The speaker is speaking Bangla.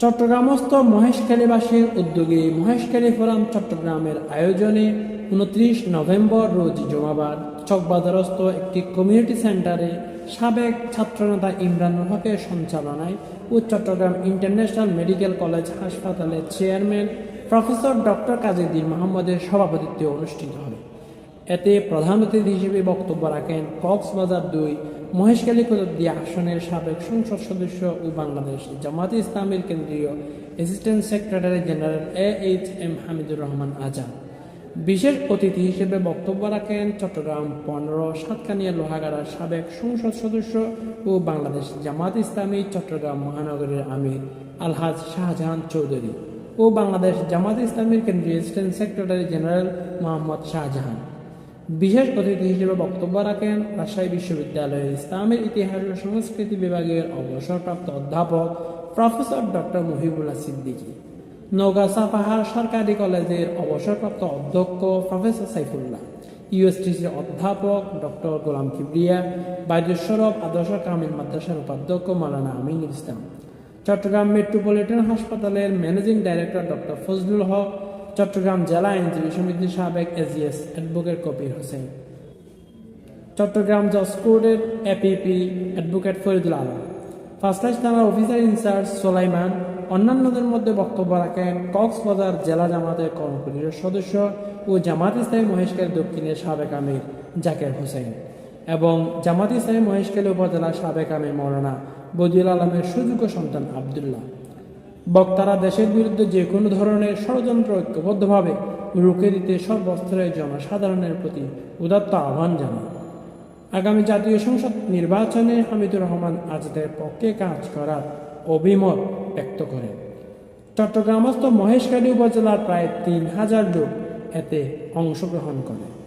চট্টগ্রামস্থ মহেশখালীবাসীর উদ্যোগে মহেশখালী ফোরাম চট্টগ্রামের আয়োজনে উনত্রিশ নভেম্বর রোজ জমাবার চকবাজারস্থ একটি কমিউনিটি সেন্টারে সাবেক ছাত্রনেতা ইমরানুল হকের সঞ্চালনায় ও চট্টগ্রাম ইন্টারন্যাশনাল মেডিকেল কলেজ হাসপাতালের চেয়ারম্যান প্রফেসর ডক্টর কাজীদ্দিন মাহমুদের সভাপতিত্বে অনুষ্ঠিত হবে। এতে প্রধান অতিথি হিসেবে বক্তব্য রাখেন কক্সবাজার দুই মহেশখালী কুতুবদি আসনের সাবেক সংসদ সদস্য ও বাংলাদেশ জামাত ইসলামের কেন্দ্রীয় assistant secretary general A H M Hamidur Rahman Azad. বিশেষ অতিথি হিসেবে বক্তব্য রাখেন চট্টগ্রাম পনেরো সাতকানিয়া লোহাগাড়ার সাবেক সংসদ সদস্য ও বাংলাদেশ জামাত ইসলামী চট্টগ্রাম মহানগরের আমির আলহাজ শাহজাহান চৌধুরী ও বাংলাদেশ জামাত ইসলামীর কেন্দ্রীয় assistant secretary general Mohammad Shahjahan. বিশেষ অতিথি হিসেবে বক্তব্য রাখেন রাজশাহী বিশ্ববিদ্যালয়ের ইসলামের ইতিহাস ও সংস্কৃতি বিভাগের অবসরপ্রাপ্ত অধ্যাপক প্রফেসর ডক্টর মহিবুল্লাহ সিদ্দিকী। নওগাঁ সাপাহার সরকারি কলেজের অবসরপ্রাপ্ত অধ্যক্ষ প্রফেসর সাইফুল্লাহ। ইউএসটিসির অধ্যাপক ডক্টর গোলাম কিবরিয়া বাইদেশ্বরব আদর্শ কামিল মাদ্রাসার উপাধ্যক্ষ মালানা আমিনুল ইসলাম। চট্টগ্রাম মেট্রোপলিটন হাসপাতালের managing director doctor Fazlul Haque Chittagong জেলা আইনজীবী সমিতির সাবেক এজিএস অ্যাডভোকেট কবির হোসেন। চট্টগ্রাম জজ কোর্টের এপিপি অ্যাডভোকেট ফরিদুল আলম। ফার্স্টাইজ থানার অফিসার ইনচার্জ সোলাইমান অন্যান্যদের মধ্যে বক্তব্য রাখেন কক্সবাজার জেলা জামাতের কর্মপরিষদের সদস্য ও জামাত ইসলামী মহেশখালী দক্ষিণের সাবেক আমির জাকের হোসেন এবং জামাত ইসলামী মহেশখালী উপজেলার সাবেক আমির মৌলানা বদিউল আলমের সুযোগ্য সন্তান আবদুল্লাহ। বক্তারা দেশের বিরুদ্ধে যে কোনো ধরনের ষড়যন্ত্র ঐক্যবদ্ধভাবে রুখে দিতে সব সর্বস্তরের জনসাধারণের প্রতি উদাত্ত আহ্বান জানান। আগামী জাতীয় সংসদ নির্বাচনে হামিদুর রহমান আজাদের পক্ষে কাজ করার অভিমত ব্যক্ত করেন। চট্টগ্রামস্থ মহেশখালী উপজেলার প্রায় তিন হাজার লোক এতে অংশগ্রহণ করে